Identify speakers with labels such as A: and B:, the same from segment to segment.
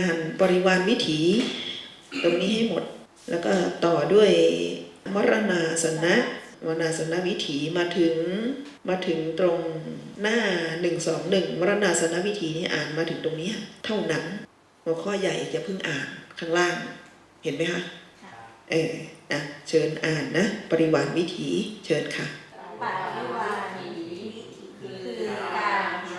A: อ่านบริวารวิถี ตรงนี้ให้หมด แล้วก็ต่อด้วยมรณาสนะมรณาสนะวิถีมาถึงมาถึงตรงหน้าหนึ่งสองหนึ่งมรณาสนะวิถีนี่อ่านมาถึงตรงนี้เท่านั้น หัวข้อใหญ่จะเพิ่งอ่านข้างล่าง เห็นไหมคะเออนะเชิญอ่านนะ ปริวารวิถีเชิญค่ะ
B: ปฏิวานีคือการช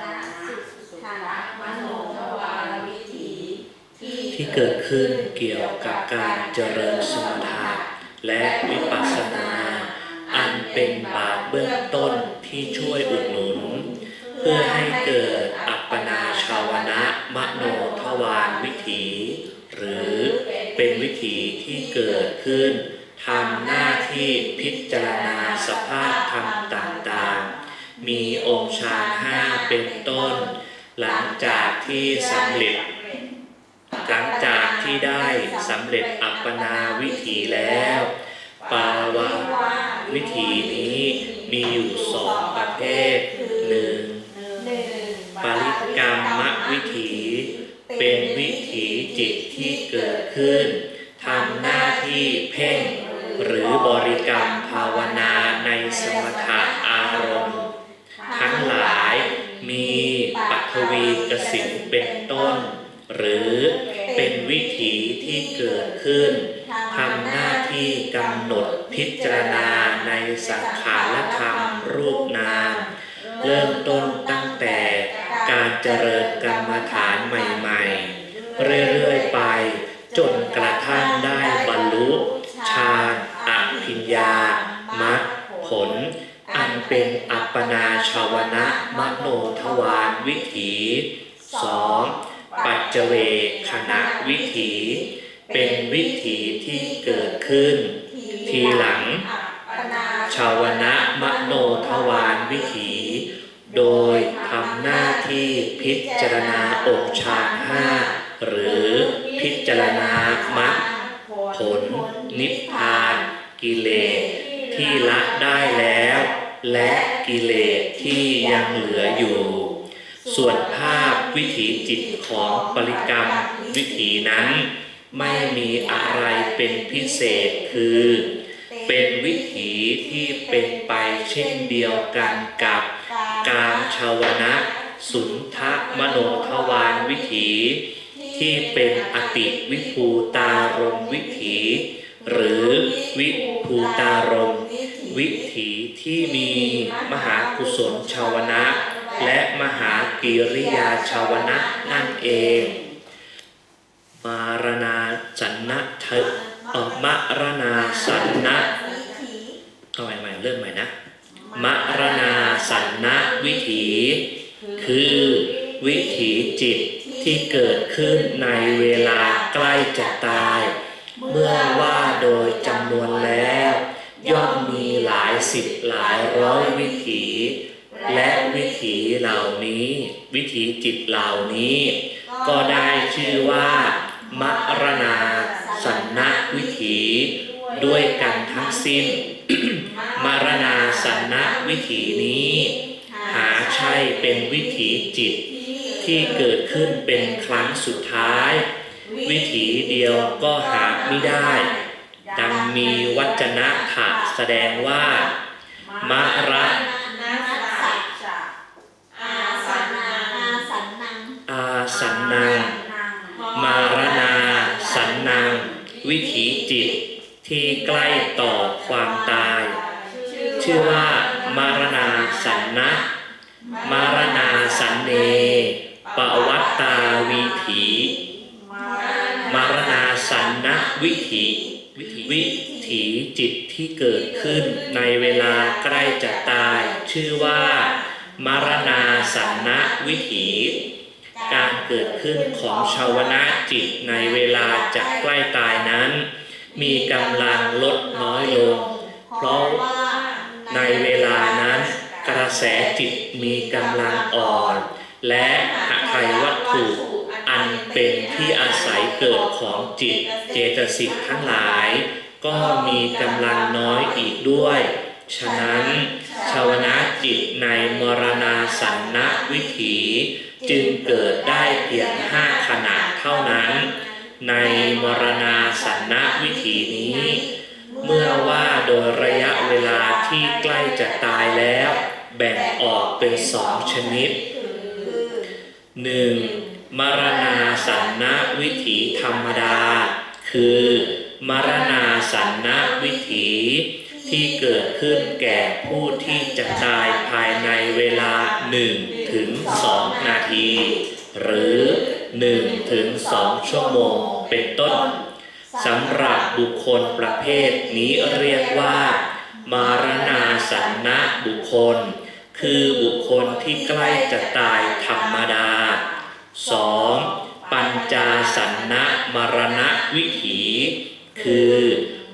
B: นะสุทธามโนทวารวิถี ที่
C: เกิดขึ้นเกี่ยวกับการเจริญสมถะและวิปัสสนา อันเป็นบาตเบื้องต้นที่ช่วยอุดหนุน เพื่อให้เกิดอัปปนาชาวนะมโนทวารวิถี หรือเป็นวิถีที่เกิดขึ้นทำหน้าที่พิจารณาสภาพธรรมต่างๆ มีองค์ฌานห้าเป็นต้น หลังจากที่สำเร็จ หลังจากที่ได้สำเร็จอัปปนาวิถีแล้ว ปาวาวิถีนี้มีอยู่สองประเภทหนึ่ง
B: หนึ่ง
C: ปริกรรมวิถีเป็นวิถีจิตที่เกิดขึ้นทำหน้าที่เพ่ง หรือบริกรรมภาวนาในสมถะอารมณ์ ทั้งหลายมีปัทวีกสินเป็นต้น หรือ เป็นวิถีที่เกิดขึ้นทำหน้าที่กำหนดพิจารณาในสังขารธรรมรูปนาม เริ่มต้นตั้งแต่การเจริญกรรมฐานใหม่ๆ เรื่อยๆไปจนกระทั่งได้บรรลุฌานอภิญญามรรคผล อันเป็นอัปปนาชาวนะมโนทวารวิถี 2. ปัจเจเวขณะวิถี เป็นวิถีที่เกิดขึ้น ทีหลัง ชาวนะมโนทวารวิถี โดยทำหน้าที่พิจารณาองค์ฌานห้าหรือพิจารณามรรคผล นิพพาน กิเลสที่ละได้แล้ว และกิเลสที่ยังเหลืออยู่ ส่วนภาพวิถีจิตของปริกรรมวิถีนั้น ไม่มีอะไรเป็นพิเศษคือ เป็นวิถีที่เป็นไปเช่นเดียวกันกับกามชาวนะสุนทะมโนทวารวิถี ที่เป็นอติวิภูตารมวิถี หรือวิภูตารมวิถีที่มีมหากุศลชาวนะ และมหากิริยาชาวนะนั่นเอง มารณาสันนะเถอะออกมารณาสันนะเอาใหม่ใหม่เริ่มใหม่นะ มารณาสันนะวิถี คือวิถีจิตที่เกิดขึ้นในเวลาใกล้จะตาย เมื่อว่าโดยจำนวนแล้ว ย่อมมีหลายสิบหลายร้อยวิถี และวิถีเหล่านี้ วิถีจิตเหล่านี้ ก็ได้ชื่อว่ามรณาสันนวิถีด้วยกันทั้งสิ้น มรณาสันนวิถีนี้ หาใช่เป็นวิถีจิตที่เกิดขึ้นเป็นครั้งสุดท้าย วิถีเดียวก็หาไม่ได้ ดังมีวัจนะถะแสดงว่ามระ
B: จิ
C: ต ที่ใกล้ต่อความตาย ชื่อว่ามารณาสันนะ มารณาสันเนปวัตตาวีถี มารณาสันนะวิถีวิถีวิถีจิตที่เกิดขึ้นในเวลาใกล้จะตาย ชื่อว่า มารณาสันนะวิถี การเกิดขึ้นของชาวนะจิตในเวลาจะใกล้ตายนั้น มีกำลังลดน้อยลง เพราะในเวลานั้นกระแสจิตมีกำลังอ่อน และหไทยวัตถุอันเป็นที่อาศัยเกิดของจิตเจตสิกทั้งหลาย ก็มีกำลังน้อยอีกด้วย ฉะนั้น ชาวนะจิตในมรณาสันนวิถี จึงเกิดได้เพียงห้าขณะเท่านั้น ในมรณาสันนวิถีนี้ เมื่อว่าโดยระยะเวลาที่ใกล้จะตายแล้ว แบ่งออกเป็นสองชนิดหนึ่งมรณาสันนวิถีธรรมดา คือ มรณาสันนวิถีที่เกิดขึ้นแก่ผู้ที่จะตายภายในเวลา1ถึง2นาที หรือ 1ถึง2ชั่วโมงเป็นต้นสำหรับบุคคลประเภทนี้เรียกว่า มารณาสันนะบุคคล คือบุคคลที่ใกล้จะตายธรรมดา 2. ปัญจาสันนะมรณวิถี คือ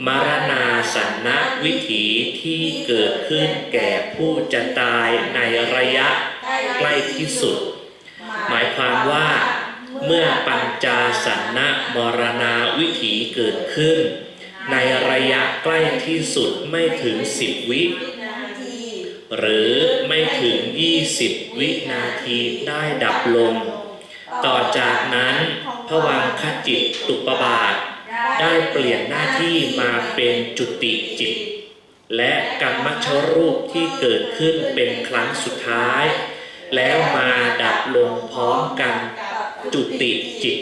C: มรณาสันนวิถีที่เกิดขึ้นแก่ผู้จะตายในระยะใกล้ที่สุด หมายความว่า เมื่อปัญจาสันนะมรณาวิถีเกิดขึ้น ในระยะใกล้ที่สุดไม่ถึง10วิ หรือไม่ถึง 20 วินาทีได้ดับลง ต่อจากนั้นพวังคจิตตุปบาท ได้เปลี่ยนหน้าที่มาเป็นจุติจิต และกรรมชรูปที่เกิดขึ้นเป็นครั้งสุดท้าย แล้วมาดับลงพร้อมกัน จุติจิต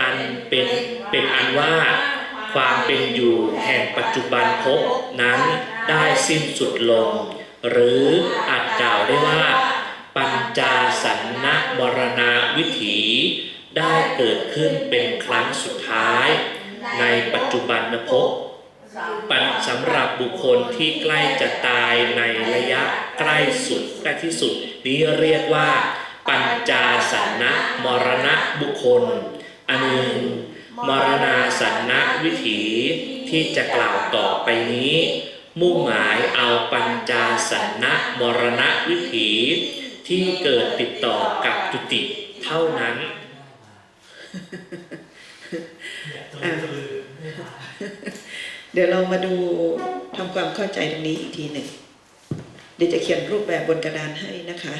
C: อันเป็นเป็นอันว่าความเป็นอยู่แห่งปัจจุบันภพนั้นได้สิ้นสุดลง หรืออาจกล่าวได้ว่า ปัญจาสันนะมรณาวิถีได้เกิดขึ้นเป็นครั้งสุดท้าย ในปัจจุบันภพปัญสำหรับบุคคลที่ใกล้จะตายในระยะใกล้สุดใกล้ที่สุด นี้เรียกว่า ปัญจาสันนะมรณะบุคคล อันหนึ่งมรณาสันนะวิถีที่จะกล่าวต่อไปนี้ มุ่งหมายเอาปัญจาสันนะมรณะวิถีที่เกิดติดต่อกับจุติเท่านั้น
A: เดี๋ยวเรามาดูทำความเข้าใจตรงนี้อีกทีหนึ่ง เดี๋ยวจะเขียนรูปแบบบนกระดานให้นะคะ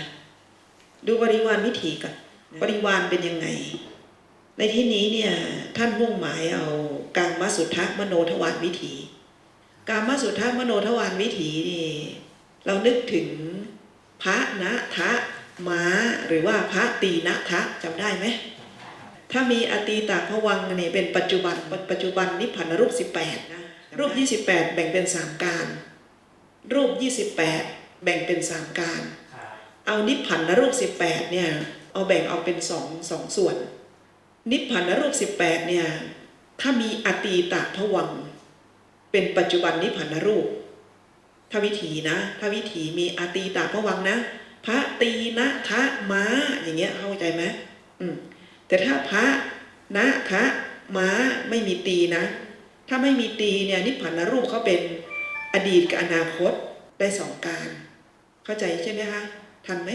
A: ดูบริวารวิถีก่อนบริวารเป็นยังไง ในที่นี้เนี่ยท่านมุ่งหมายเอากามมสุทธะมโนทวารวิถี กามมสุทธะมโนทวารวิถีนี่เรานึกถึงพระนะทะม้าหรือว่าพระตีนะทะจำได้ไหมถ้ามีอตีตาพวังค์เนี่ยเป็นปัจจุบันปัจจุบันนิพพานรูป 18นะรูป 28 แบ่งเป็น 3 การ รูป 28 แบ่งเป็น 3 การ เอานิพพานรูป18เนี่ยเอาแบ่งออกเป็น2งสองส่วน นิพพานรูป18เนี่ยถ้ามีอตีตาพวัง เป็นปัจจุบันนิพพานรูปถ้าวิถีนะถ้าวิถีมีอตีตาพวังนะ พระตีนะทะม้าอย่างเงี้ยเข้าใจไหมอืมแต่ถ้าพระนะทะม้าไม่มีตีนะ ถ้าไม่มีตีเนี่ยนิพพานรูปเขาเป็นอดีตกับอนาคตได้สองการ เข้าใจใช่ไหมคะ ทันไหม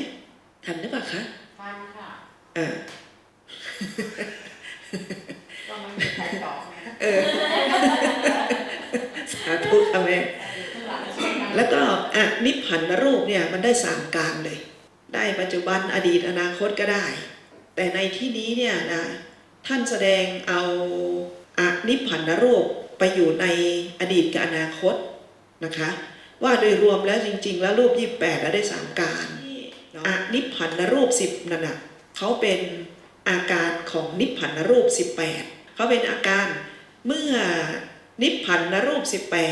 A: ทันหรือเปล่าคะ
B: ทันค่ะ
A: เออ
B: ก็ไม่มีใครตอบ
A: เออสาธุค่ะแม่แล้วก็อะนิพพานรูปเนี่ยมันได้สามการเลย ได้ปัจจุบันอดีตอนาคตก็ได้ แต่ในที่นี้เนี่ยนะท่านแสดงเอาอะนิพพานรูปไปอยู่ในอดีตกับอนาคตนะคะ ว่าโดยรวมแล้วจริง ๆ แล้วรูป 28แล้วได้สามการ อะนิพพานรูป10นั่นน่ะเขาเป็นอาการของนิพพานรูป 18เขาเป็นอาการเมื่อนิพพานรูป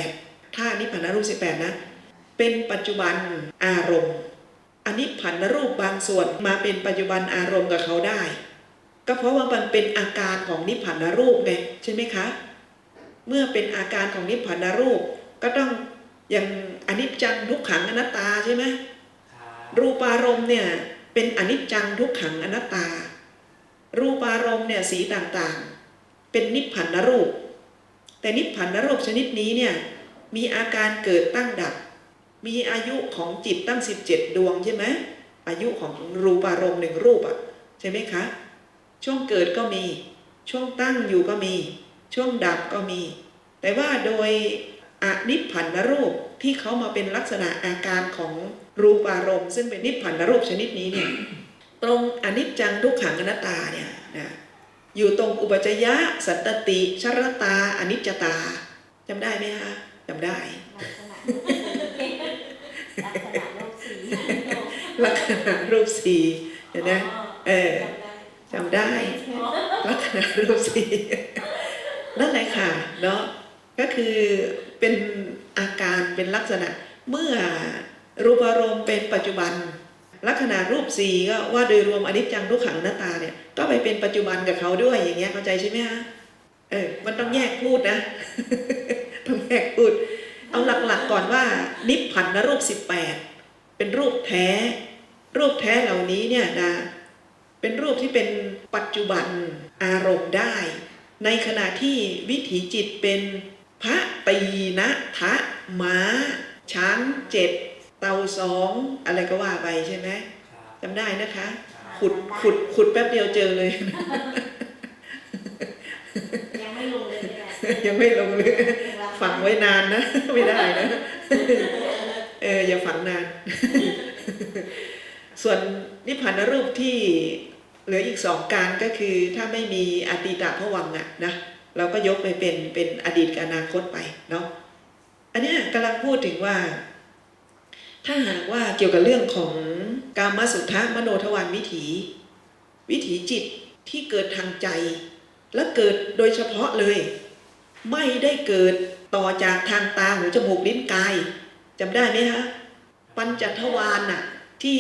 A: 18 ถ้านิพพานรูป 18 นะ เป็นปัจจุบันอารมณ์อันนี้ผันรูปบางส่วนมาเป็นปัจจุบันอารมณ์กับเขาได้ ก็เพราะว่ามันเป็นอาการของนิพพานรูปไงใช่ไหมคะ เมื่อเป็นอาการของนิพพานรูป ก็ต้องอย่างอนิจจังทุกขังอนัตตาใช่ไหม รูปารมณ์เนี่ยเป็นอนิจจังทุกขังอนัตตา รูปารมณ์เนี่ยสีต่างๆ เป็นนิพพานรูป แต่นิพพานรูปชนิดนี้เนี่ยมีอาการเกิดตั้งดับ มีอายุของจิตตั้ง 17 ดวงใช่ไหมอายุของรูปารมณ์หนึ่งรูปอะใช่ไหมคะ ช่วงเกิดก็มี ช่วงตั้งอยู่ก็มี ช่วงดับก็มี แต่ว่าโดยอนิพพานรูปที่เขามาเป็นลักษณะอาการของ รูปารมณ์ซึ่งเป็นนิพพานรูปชนิดนี้เนี่ยตรงอนิจจังทุกขังอนัตตาเนี่ยนะอยู่ตรงอุปจยะสันตติชรตาอนิจจตาจำได้ไหมคะจำได้
B: ลักษณะรูปสีลักษณะรูปสี
A: ลักษณะรูปสี่เห็นไหมเออจำได้ลักษณะรูปสี่นั่นแหละค่ะเนาะก็คือเป็นอาการเป็นลักษณะเมื่อ รูปอารมณ์เป็นปัจจุบัน ลักษณะรูปสีก็ว่าโดยรวมอนิจจังทุกขังหน้าตาเนี่ยก็ไปเป็นปัจจุบันกับเขาด้วยอย่างเงี้ยเข้าใจใช่ไหมคะเออมันต้องแยกพูดนะต้องแยกพูด เอาหลักๆก่อนว่า นิพพันนรูป18เป็นรูปแท้ รูปแท้เหล่านี้เนี่ยนะเป็นรูปที่เป็นปัจจุบันอารมณ์ได้ ในขณะที่วิถีจิตเป็นพระตีนะทะม้า ช้างเจ็ด เตาสองอะไรก็ว่าไปใช่ไหม
C: ครับ
A: จำได้นะคะ
C: ครับ
A: ขุดขุดขุดแป๊บเดียวเจอเลย
B: ยังไม่ลงเลยเนี่ย
A: ยังไม่ลงเลยฝังไว้นานนะ ไม่ได้นะ เอออย่าฝังนาน ส่วนนิพพานรูปที่เหลืออีกสองการก็คือถ้าไม่มีอดีตภวังค์อะนะเราก็ยกไปเป็นเป็นอดีตกับอนาคตไปเนาะอันเนี้ยกำลังพูดถึงว่า ถ้าหากว่าเกี่ยวกับเรื่องของกามสุทธะมโนทวารวิถี วิถีจิตที่เกิดทางใจ และเกิดโดยเฉพาะเลย ไม่ได้เกิดต่อจากทางตาหูจมูกลิ้นกายจำได้ไหมคะปัญจทวารน่ะ ที่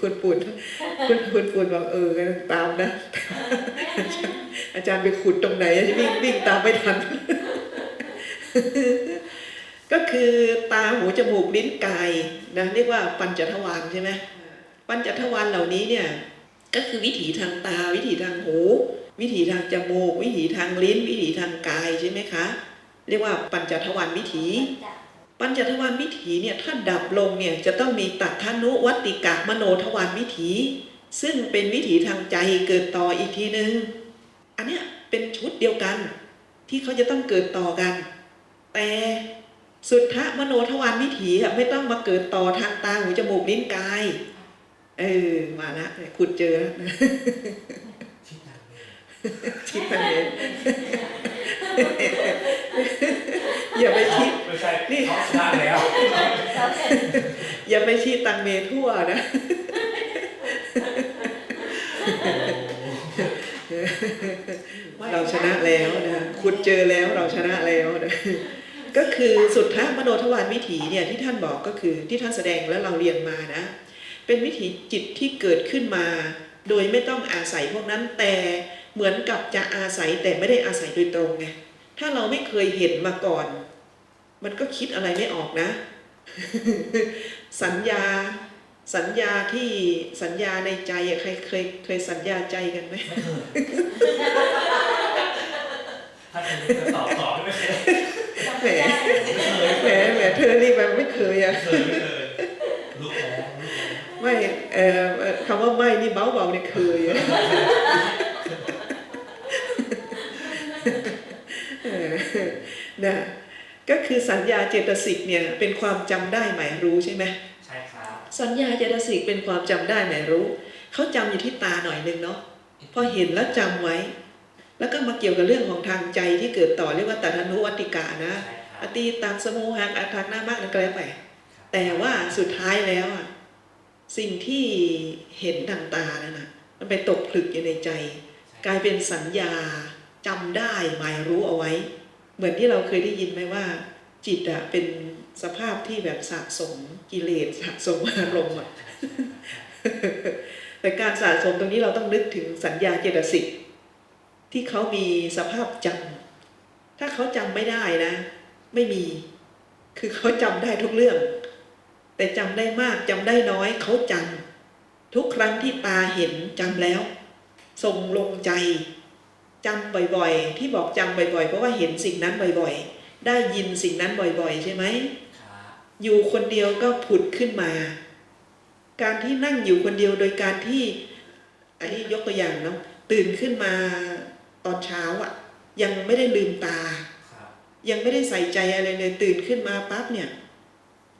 A: คุณปุ่นคุณคุณปุ่นบอกเออตามนะ อาจารย์ไปขุดตรงไหนวิ่งวิ่งตามไม่ทัน ก็คือตาหูจมูกลิ้นกายนะเรียกว่าปัญจทวารใช่ไหมปัญจทวารเหล่านี้เนี่ยก็คือวิถีทางตา วิถีทางหู วิถีทางจมูก วิถีทางลิ้น วิถีทางกายใช่ไหมคะ เรียกว่าปัญจทวารวิถี ปัญจทวารวิถีเนี่ยถ้าดับลงเนี่ยจะต้องมีตัดทนุวัตติกะมโนทวารวิถี ซึ่งเป็นวิถีทางใจเกิดต่ออีกทีหนึ่งอันเนี้ยเป็นชุดเดียวกันที่เขาจะต้องเกิดต่อกัน แต่สุทธะมโนทวารวิถีอะไม่ต้องมาเกิดต่อทางตาหูจมูกลิ้นกาย เออมาละขุดเจอแล้ว
C: ชิดนั้นเลย
A: ชิดทะเลอย่าไปชิด
C: ไม่ใช่
A: นี่
C: เขาชนะแล้ว
A: อย่าไปชี้ตังเมทั่วนะเราชนะแล้วนะคุณเจอแล้วเราชนะแล้วนะ ก็คือสุดท้ายมโนทวารวิถีเนี่ยที่ท่านบอกก็คือที่ท่านแสดงแล้วเราเรียนมานะ เป็นวิถีจิตที่เกิดขึ้นมา โดยไม่ต้องอาศัยพวกนั้นแต่เหมือนกับจะอาศัยแต่ไม่ได้อาศัยโดยตรงไงถ้าเราไม่เคยเห็นมาก่อน มันก็คิดอะไรไม่ออกนะ สัญญาสัญญาที่สัญญาในใจใครเคยเคยสัญญาใจกันไหม
C: ถ้าคุณจะตอบตอบไม่เคย
A: แหมแหมแหมเธอนี่แบไม่เคยอะ
C: ไม่เคยไม่เคยลูกแล้ว
A: ไม่เอ่อคำว่าไม่นี่เบาเบาๆเนี่ยเคยอะเออนะก็คือสัญญาเจตสิกเนี่ยเป็นความจำได้หมายรู้ใช่ไหม
C: ใช่ครับ
A: สัญญาเจตสิกเป็นความจำได้หมายรู้เขาจำอยู่ที่ตาหน่อยนึงเนาะพอเห็นแล้วจำไว้ แล้วก็มาเกี่ยวกับเรื่องของทางใจที่เกิดต่อเรียกว่าตัทนุวัติกานะ
C: ใช่ค
A: อ
C: รับ
A: ตีตังสโมหังอัตถังหน้ามากนั่นก็แล้วไปแต่ว่าสุดท้ายแล้วอะสิ่งที่เห็นทางตานั่นนะมันไปตกผลึกอยู่ในใจ กลายเป็นสัญญาจำได้หมายรู้เอาไว้ เหมือนที่เราเคยได้ยินไหมว่า จิตอะเป็นสภาพที่แบบสะสมกิเลสสะสมอารมณ์อะแต่การสะสมตรงนี้เราต้องนึกถึงสัญญาเจตสิก ที่เขามีสภาพจำถ้าเขาจำไม่ได้นะ ไม่มี คือเขาจำได้ทุกเรื่อง แต่จำได้มากจำได้น้อย เขาจำทุกครั้งที่ตาเห็นจำแล้วส่งลงใจจำบ่อยๆ ที่บอกจำบ่อยๆ เพราะว่าเห็นสิ่งนั้นบ่อยๆ ได้ยินสิ่งนั้นบ่อยๆ ใช่ไหม
C: ครับ
A: อยู่คนเดียวก็ผุดขึ้นมา การที่นั่งอยู่คนเดียวโดยการที่ อันนี้ยกตัวอย่างเนาะตื่นขึ้นมา ตอนเช้าอะยังไม่ได้ลืมตา
C: ครับ
A: ยังไม่ได้ใส่ใจอะไรเลยตื่นขึ้นมาปั๊บเนี่ย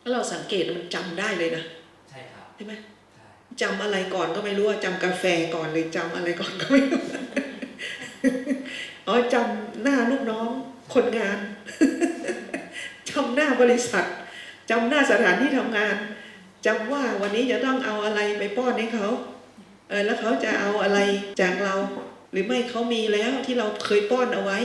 A: แล้วเราสังเกตมันจำได้เลยนะ
C: ใช่ครับ
A: ใช่ไหม
C: ใช่
A: จำอะไรก่อนก็ไม่รู้ว่าจำกาแฟก่อนหรือจำอะไรก่อนก็ไม่รู้อ๋อจำหน้าลูกน้องคนงานจำหน้าบริษัทจำหน้าสถานที่ทำงานจำว่าวันนี้จะต้องเอาอะไรไปป้อนให้เขาเออแล้วเขาจะเอาอะไรจากเราห รือไม่เขามีแล้วที่เราเคยป้อนเอาไว้